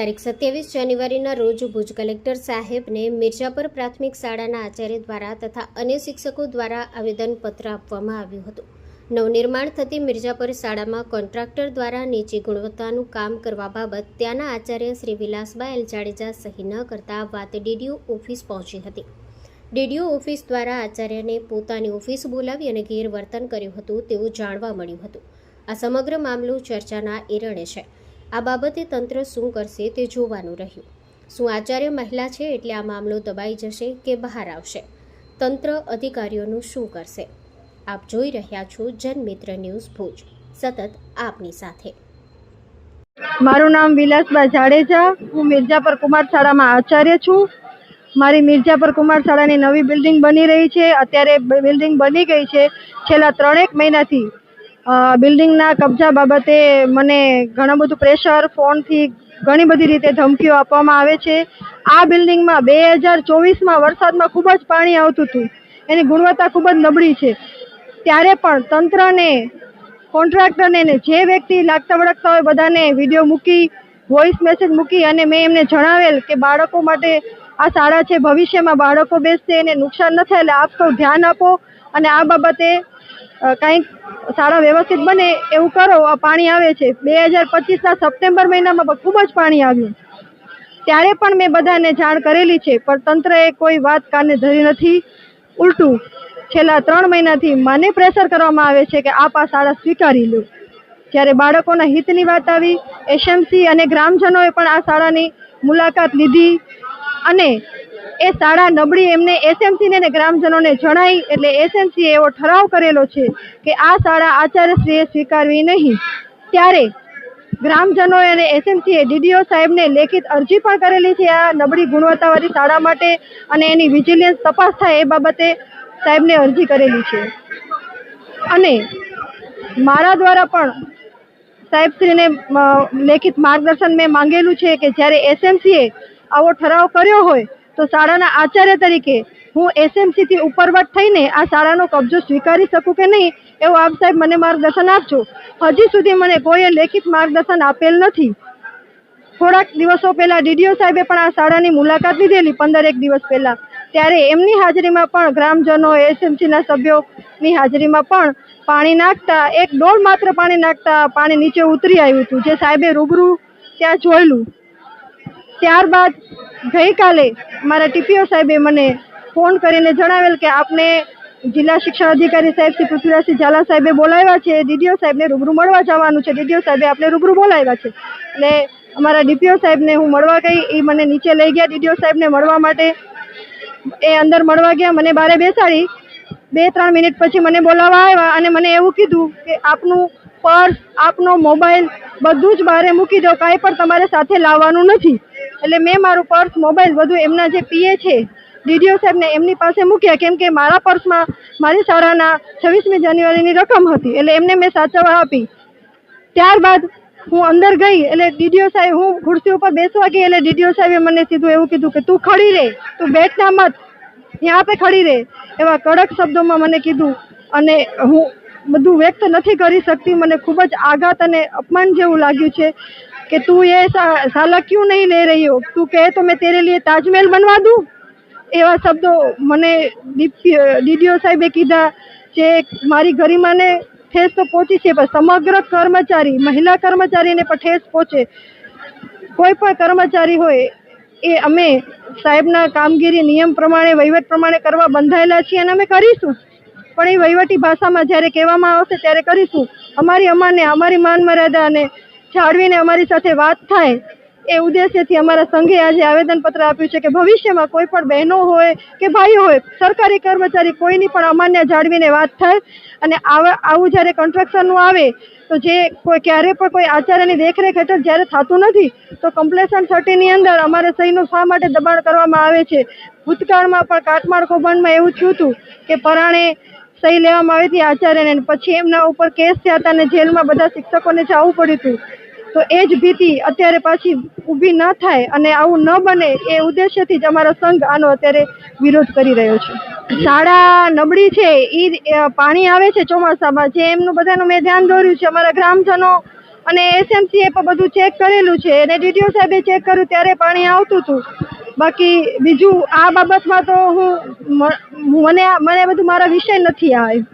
તારીખ સત્યાવીસ જાન્યુઆરીના રોજ ભુજ કલેક્ટર સાહેબને મિર્જાપર પ્રાથમિક શાળાના આચાર્ય દ્વારા તથા અન્ય શિક્ષકો દ્વારા આવેદનપત્ર આપવામાં આવ્યું હતું. નવનિર્માણ થતી મિર્જાપર શાળામાં કોન્ટ્રાક્ટર દ્વારા નીચી ગુણવત્તાનું કામ કરવા બાબત ત્યાંના આચાર્ય શ્રી વિલાસબા એલ જાડેજા સહી ન કરતા વાત ડીડીઓ ઓફિસ પહોંચી હતી. ડીડીઓ ઓફિસ દ્વારા આચાર્યને પોતાની ઓફિસ બોલાવી અને ગેરવર્તન કર્યું હતું તેવું જાણવા મળ્યું હતું. આ સમગ્ર મામલો ચર્ચાના એરણે છે. આ બાબતે તંત્ર શું કરશે તે જોવાનું રહ્યું. શું આચાર્ય મહિલા છે એટલે આ મામલો દબાઈ જશે કે બહાર આવશે? તંત્ર અધિકારીઓનું શું કરશે? આપ જોઈ રહ્યા છો જનમિત્ર ન્યૂઝ ભુજ. સતત આપની સાથે. મારું નામ વિલાસબા જાડેજા. હું મિર્જાપર કુમાર શાળામાં આચાર્ય છું. મારી મિર્જાપર કુમાર શાળાની નવી બિલ્ડિંગ બની રહી છે. અત્યારે બિલ્ડિંગ બની ગઈ છે. છેલ્લા ત્રણેક મહિનાથી બિલ્ડિંગના કબજા બાબતે મને ઘણું બધું પ્રેશર ફોનથી ઘણી બધી રીતે ધમકીઓ આપવામાં આવે છે. આ બિલ્ડિંગમાં બે હજાર ચોવીસમાં વરસાદમાં ખૂબ જ પાણી આવતું હતું. એની ગુણવત્તા ખૂબ જ નબળી છે. ત્યારે પણ તંત્રને, કોન્ટ્રાક્ટરને જે વ્યક્તિ લાગતા વળગતા હોય બધાને વીડિયો મૂકી વોઇસ મેસેજ મૂકી અને મેં એમને જણાવેલ કે બાળકો માટે આ શાળા છે, ભવિષ્યમાં બાળકો બેસશે, એને નુકસાન ન થાય એટલે આપ સૌ ધ્યાન આપો અને આ બાબતે કાંઈક શાળા વ્યવસ્થિત બને એવું કરો, આ પાણી આવે છે. બે હજાર પચીસના સપ્ટેમ્બર મહિનામાં ખૂબ જ પાણી આવ્યું. ત્યારે પણ મેં બધાને જાણ કરેલી છે, પણ તંત્રએ કોઈ વાત કાને ધરી નથી. ઉલટું, છેલ્લા ત્રણ મહિનાથી મને પ્રેશર કરવામાં આવે છે કે આપ આ શાળા સ્વીકારી લો. જ્યારે બાળકોના હિતની વાત આવી, એસએમસી અને ગ્રામજનોએ પણ આ શાળાની મુલાકાત લીધી અને એ શાળા નબળી એમને એસએમસીને ને ગ્રામજનોને જણાઈ એટલે એસએમસીએ એવો ઠરાવ કરેલો છે કે આ શાળા આચાર્યશ્રીએ સ્વીકારવી નહીં. ત્યારે ગ્રામજનોએ અને એસએમસીએ ડીડીઓ સાહેબને લેખિત અરજી પણ કરેલી છે આ નબળી ગુણવત્તાવાળી શાળા માટે અને એની વિજિલન્સ તપાસ થાય એ બાબતે સાહેબને અરજી કરેલી છે. અને મારા દ્વારા પણ સાહેબશ્રીને લેખિત માર્ગદર્શન મેં માંગેલું છે કે જ્યારે એસએમસીએ આવો ઠરાવ કર્યો હોય તો શાળાના આચાર્ય તરીકે હું એસએમસીથી ઉપરવટ થઈને આ શાળાનો કબજો સ્વીકારી શકું કે નહીં, એવું આપ સાહેબ મને માર્ગદર્શન આપજો. હજી સુધી મને કોઈએ લેખિત માર્ગદર્શન આપેલ નથી. થોડાક દિવસો પહેલા ડીડીઓ સાહેબે પણ આ શાળાની મુલાકાત લીધેલી પંદર એક દિવસ પહેલા. ત્યારે એમની હાજરીમાં પણ ગ્રામજનો એસએમસીના સભ્યોની હાજરીમાં પણ પાણી નાખતા, એક ડોળ માત્ર પાણી નાખતા પાણી નીચે ઉતરી આવ્યું હતું, જે સાહેબે રૂબરૂ ત્યાં જોયેલું. ત્યારબાદ ગઈકાલે મારા ટીપીઓ સાહેબે મને ફોન કરીને જણાવેલ કે આપને જિલ્લા શિક્ષણ અધિકારી સાહેબ શ્રી પૃથ્વીરાજસિંહ ઝાલા સાહેબે બોલાવ્યા છે. ડીડીઓ સાહેબને રૂબરૂ મળવા જવાનું છે. ડીડીઓ સાહેબે આપણે રૂબરૂ બોલાવ્યા છે. એટલે અમારા ડીપીઓ સાહેબને હું મળવા ગઈ, એ મને નીચે લઈ ગયા. ડીડીઓ સાહેબને મળવા માટે એ અંદર મળવા ગયા. મને બારે બેસાડી. બે ત્રણ મિનિટ પછી મને બોલાવવા આવ્યા અને મને એવું કીધું કે આપનું પર્સ, આપનો મોબાઈલ બધું જ બારે મૂકી દો. કાંઈ પણ તમારે સાથે લાવવાનું નથી. એટલે મેં મારું પર્સ, મોબાઈલ બધું એમના જે પીએ છે, ડીડીઓ સાહેબને એમની પાસે મૂક્યા, કેમ કે મારા પર્સમાં મારી શાળાના છવ્વીસમી જાન્યુઆરીની રકમ હતી, એટલે એમને મેં સાચવવા આપી. ત્યારબાદ હું અંદર ગઈ, એટલે ડીડીઓ સાહેબ, હું ખુરશી ઉપર બેસવા ગઈ, એટલે ડીડીઓ સાહેબે મને સીધું એવું કીધું કે, તું ખડી રહે તું બેઠના મત, ત્યાં પે ખડી રહે એવા કડક શબ્દોમાં મને કીધું, અને હું બધું વ્યક્ત નથી કરી શકતી, મને ખૂબ જ આઘાત અને અપમાન જેવું લાગ્યું છે. कि तू ये सा, साला क्यों नहीं ले रही हो तू कहे तो मैं तेरे लिए તાજમહેલ બનવા દઉં? એવા શબ્દો મને ડીડીઓ સાહેબે કીધા જે મારી ગરિમાને ઠેસ તો પહોંચી છે પણ સમગ્ર કર્મચારી મહિલા કર્મચારીને પણ ઠેસ પહોંચે. કોઈ પણ કર્મચારી હોય એ અમે સાહેબના કામગીરી નિયમ પ્રમાણે વહીવટ પ્રમાણે કરવા બંધાયેલા છીએ અને અમે કરીશું. પણ એ વહીવટી ભાષામાં જ્યારે કહેવામાં આવશે ત્યારે કરીશું. અમારી અમાને અમારી માન મર્યાદાને જાળવીને અમારી સાથે વાત થાય એ ઉદ્દેશ્યથી અમારા સંઘે આજે આવેદનપત્ર આપ્યું છે કે ભવિષ્યમાં કોઈ પણ બહેનો હોય કે ભાઈઓ હોય, સરકારી કર્મચારી કોઈની પણ અમાન્ય જાળવીને વાત થાય અને આવા આવું જ્યારે કન્સ્ટ્રક્શનનું આવે, તો જે કોઈ ક્યારે પણ કોઈ આચાર્યની દેખરેખ હેઠળ જ્યારે થતું નથી, તો કમ્પ્લેશન થર્ટીની અંદર અમારે સહીનું શા માટે દબાણ કરવામાં આવે છે? ભૂતકાળમાં પણ કાટમાળ કૌભાંડમાં એવું થયું હતું કે પરાણે સહી લેવામાં આવી હતી આચાર્યને પછી એમના ઉપર કેસ થયા હતા અને જેલમાં બધા શિક્ષકોને જવું પડ્યું હતું. તો એ જ ભીતિ અત્યારે પાછી ઊભી ન થાય અને આવું ન બને એ ઉદ્દેશ્યથી જ અમારો સંઘ આનો અત્યારે વિરોધ કરી રહ્યો છે. શાળા નબળી છે એ પાણી આવે છે ચોમાસામાં, જે એમનું બધાનું મેં ધ્યાન દોર્યું છે. અમારા ગ્રામજનો અને એસએમસીએ પણ બધું ચેક કરેલું છે અને ડીડીઓ સાહેબે ચેક કર્યું ત્યારે પાણી આવતું હતું. બાકી બીજું આ બાબતમાં તો હું મને મને બધું મારા વિષય નથી આ